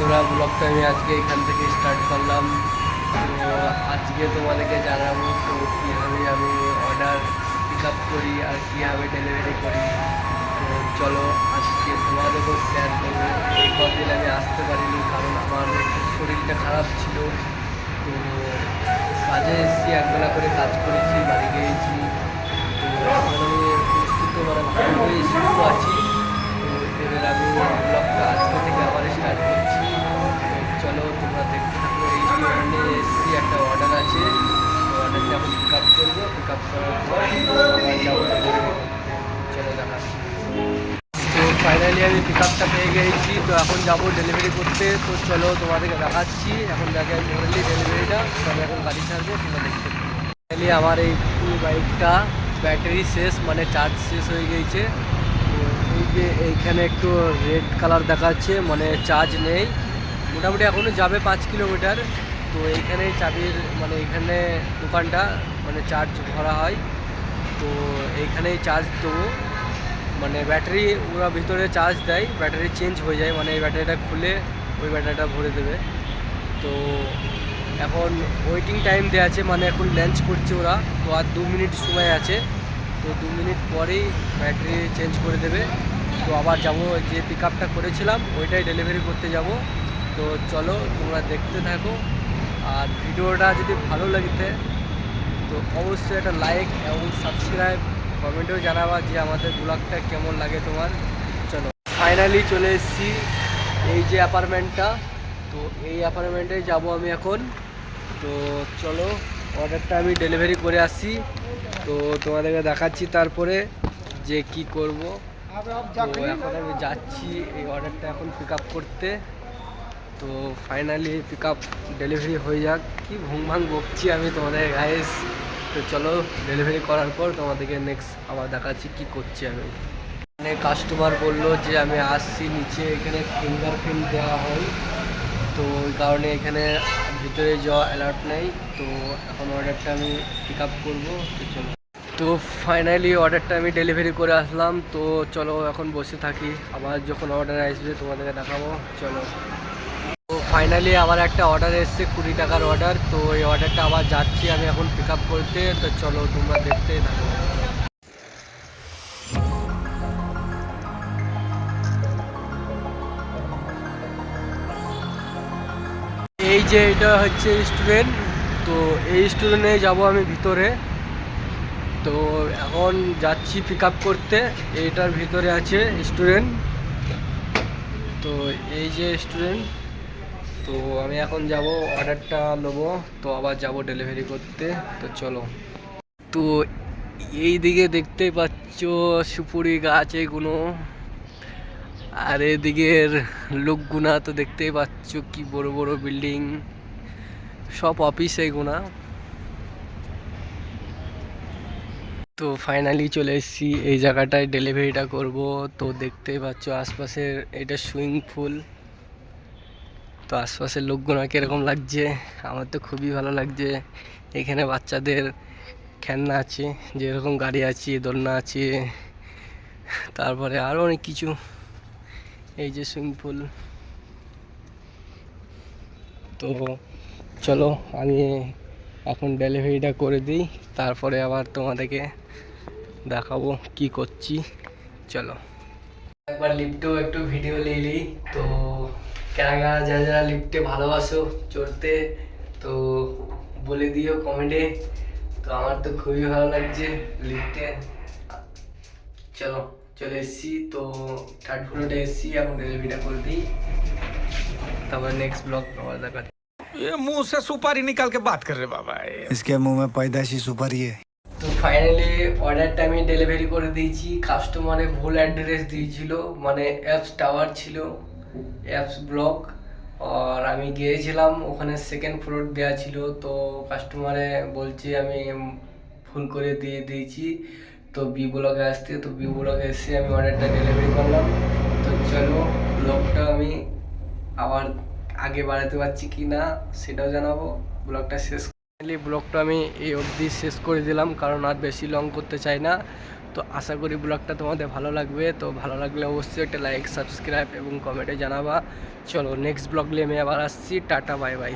বন্ধুরা ব্লগটা আমি আজকে এখান থেকে স্টার্ট করলাম। তো আজকে তোমাদেরকে জানাব তো কীভাবে আমি অর্ডার পিক আপ করি আর কীভাবে ডেলিভারি করি। তো চলো আজকে তোমাদেরকেও শেয়ার করব। এই কদিন আমি আসতে পারিনি কারণ আমার শরীরটা খারাপ ছিল। তো কাজে এসেছি, একবেলা করে কাজ করেছি, বাড়ি গিয়েছি। তো এখন আমি মানে ভালোভাবে সুস্থ আছি। তো এবার আমি তো ফাইনালি আমি পিক আপটা পেয়ে গেছি তো এখন যাব ডেলিভারি করতে। তো চলো তোমাদেরকে দেখাচ্ছি। এখন দেখে আমি ধরলি ডেলিভারিটা তবে এখন গাড়ি ছাড়বে, তোমরা দেখতে ফাইনালি আমার এই বাইকটা ব্যাটারি শেষ মানে চার্জ শেষ হয়ে গিয়েছে। এই যে এইখানে একটু রেড কালার দেখাচ্ছে মানে চার্জ নেই। মোটামুটি এখনও যাবে পাঁচ কিলোমিটার তো এইখানে চাবির মানে এখানে দোকানটা মানে চার্জ ভরা হয়। তো এইখানেই চার্জ দেবো। মানে ব্যাটারি ওরা ভিতরে চার্জ দেয় ব্যাটারি চেঞ্জ হয়ে যায়। মানে এই ব্যাটারিটা খুলে ওই ব্যাটারিটা ভরে দেবে। তো এখন ওয়েটিং টাইম দেওয়া আছে মানে এখন লাঞ্চ করছে ওরা। তো আর দু মিনিট সময় আছে। তো দু মিনিট পরেই ব্যাটারি চেঞ্জ করে দেবে। তো আবার যাব যে পিক আপটা করেছিলাম, ওইটাই ডেলিভারি করতে যাব। তো চলো তোমরা দেখতে থাকো। আর ভিডিওটা যদি ভালো লাগতে তো অবশ্যই একটা লাইক এবং সাবস্ক্রাইব কমেন্টেও জানাবা যে আমাদের ব্লগটা কেমন লাগে তোমার। চলো ফাইনালি চলে এসেছি এই যে অ্যাপার্টমেন্টটা তো এই অ্যাপার্টমেন্টে যাব আমি এখন। তো চলো অর্ডারটা আমি ডেলিভারি করে আসি। তো তোমাদেরকে দেখাচ্ছি তারপরে যে কি করব। তো এখন আমি যাচ্ছি এই অর্ডারটা এখন পিক করতে। তো ফাইনালি পিক আপ ডেলিভারি হয়ে যাক। কি ভুং ভাং বকছি আমি তোমাদের গাইস তো চলো ডেলিভারি করার পর তোমাদেরকে নেক্সট আবার দেখাচ্ছি কি করছি আমি। মানে কাস্টমার বলল যে আমি আসছি নিচে, এখানে ফিঙ্গারপ্রিন্ট দেওয়া হয়। তো ওই কারণে এখানে ভিতরে যাওয়া অ্যালার্ট নেই। তো এখন অর্ডারটা আমি পিক আপ করব, তো চলো। তো ফাইনালি অর্ডারটা আমি ডেলিভারি করে আসলাম। তো চলো এখন বসে থাকি। আবার যখন অর্ডার আসবে তোমাদেরকে দেখাবো। চলো। ফাইনালি আবার একটা অর্ডার এসছে, কুড়ি টাকার অর্ডার তো এই অর্ডারটা আবার যাচ্ছি আমি এখন পিক আপ করতে। তো চলো তোমরা দেখতেই থাকো। এই যে এটা হচ্ছে স্টুডেন্ট তো এই স্টুডেন্টে যাব আমি ভিতরে। তো এখন যাচ্ছি পিক আপ করতে। এইটার ভিতরে আছে স্টুডেন্ট তো এই যে স্টুডেন্ট তো আমি এখন যাব অর্ডারটা নেব, তো আবার যাব ডেলিভারি করতে, তো চলো। তো এই দিকে দেখতেই পাচ্ছ সুপুরি গাছ এগুলো, আর এদিকের লোকগুনা তো দেখতেই পাচ্ছ কি বড় বড় বিল্ডিং সব অফিস এগুনা। তো ফাইনালি চলে এসেছি, এই জায়গাটায় ডেলিভারিটা করব, তো দেখতেই পাচ্ছ আশপাশের এটা সুইমিং পুল তো আশপাশের লোকগুলো কীরকম লাগছে? আমার তো খুবই ভালো লাগছে। এখানে বাচ্চাদের খেলনা আছে, যেরকম গাড়ি আছে, দোলনা আছে, তারপরে আরও অনেক কিছু। এই যে সুইমিং পুল তো চলো, আমি এখন ডেলিভারিটা করে দিই, তারপরে আবার তোমাদেরকে দেখাবো কি করছি। চলো। একবার লিফটেও একটু ভিডিও নিলি তো কারা কারা যারা যারা লিফটে ভালোবাসো চড়তে তো বলে দিও কমেন্টে তো আমার তো খুবই ভালো লাগছে লিফটে চলো চলে এসেছি তো থার্ড ফ্লোরে এসেছি এখন ডেলিভারিটা করে দিই তারপর নেক্সট ব্লগ আবার দেখা ये मुंह से सुपारी निकाल के बात कर रहे बाबा ये इसके मुंह में पैदाशी सुपारी है তো ফাইনালি অর্ডারটা আমি ডেলিভারি করে দিয়েছি। কাস্টমারে ভুল অ্যাড্রেস দিয়েছিল। মানে অ্যাপস টাওয়ার ছিল অ্যাপস ব্লক আর আমি গিয়েছিলাম, ওখানে সেকেন্ড ফ্লোর দেওয়া ছিল। তো কাস্টমারে বলছে, আমি ভুল করে দিয়ে দিয়েছি। তো বি ব্লকে আসতে, তো বি ব্লকে এসে আমি অর্ডারটা ডেলিভারি করলাম। তো চলো ব্লগটা আমি আবার আগে বাড়াতে পারছি কি না সেটাও জানাব। ব্লগটা শেষ ফাইনালি ব্লগটা আমি এই অবধি শেষ করে দিলাম, কারণ আর বেশি লং করতে চাই না। তো আশা করি ব্লগটা তোমাদের ভালো লাগবে। তো ভালো লাগলে অবশ্যই একটা লাইক সাবস্ক্রাইব এবং কমেন্টে জানাবা। চলো নেক্সট ব্লগ নিয়ে আমি আবার আসছি। Tata bye bye